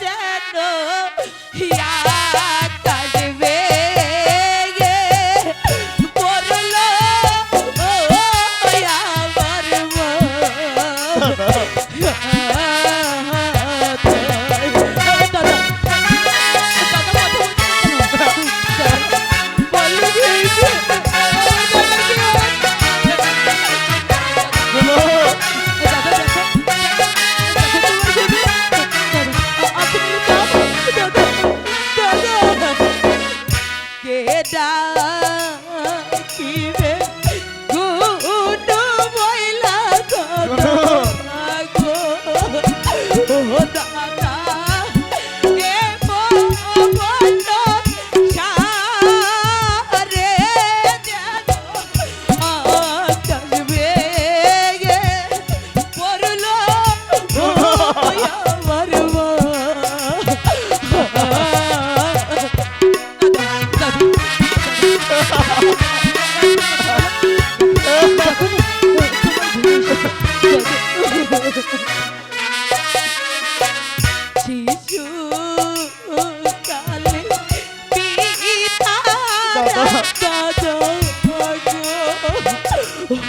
dad, no. He ডাকিবে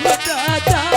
দাদা।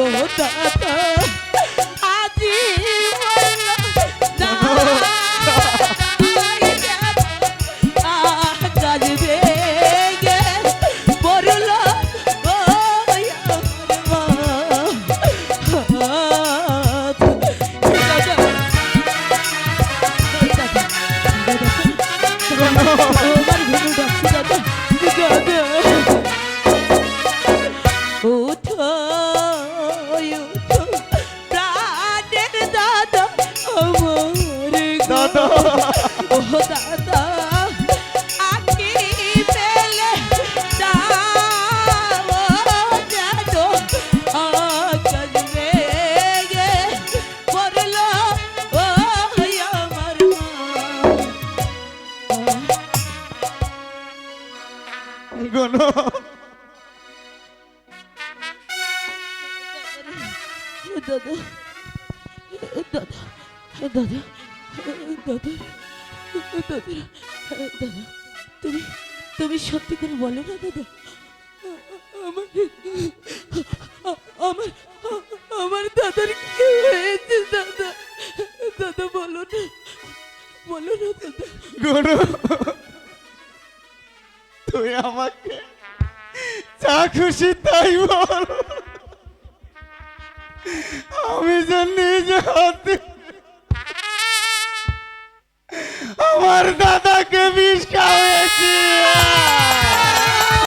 ও দাদা গনো দাদা দাদা দাদা দাদা দাদা দাদা তুমি তুমি সত্যি করে বলো না দাদা। আমার আমার আমার দাদার কি হয়েছে দাদা? দাদা বলো না। বলো না দাদা। তুই আমাকে যা খুশি তাই বল। আমি যে নিজে হাতে আমার দাদাকে বিষ খাওয়াই